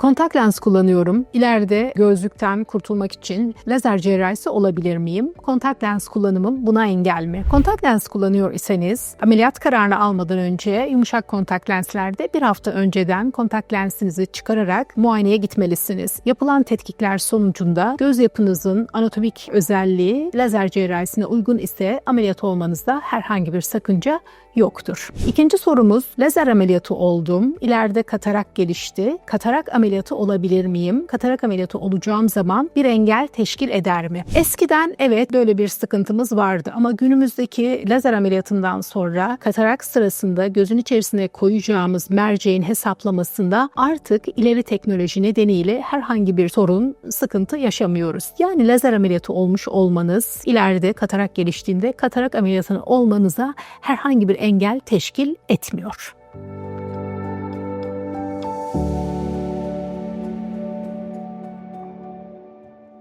Kontak lens kullanıyorum. İleride gözlükten kurtulmak için lazer cerrahisi olabilir miyim? Kontak lens kullanımım buna engel mi? Kontak lens kullanıyor iseniz ameliyat kararını almadan önce yumuşak kontak lenslerde bir hafta önceden kontak lensinizi çıkararak muayeneye gitmelisiniz. Yapılan tetkikler sonucunda göz yapınızın anatomik özelliği lazer cerrahisine uygun ise ameliyat olmanızda herhangi bir sakınca yoktur. İkinci sorumuz lazer ameliyatı oldum. İleride katarak gelişti. Katarak ameliyatı olabilir miyim? Katarak ameliyatı olacağım zaman bir engel teşkil eder mi? Eskiden evet böyle bir sıkıntımız vardı ama günümüzdeki lazer ameliyatından sonra katarak sırasında gözün içerisine koyacağımız merceğin hesaplamasında artık ileri teknoloji nedeniyle herhangi bir sorun, sıkıntı yaşamıyoruz. Yani lazer ameliyatı olmuş olmanız ileride katarak geliştiğinde katarak ameliyatını olmanıza herhangi bir engel teşkil etmiyor.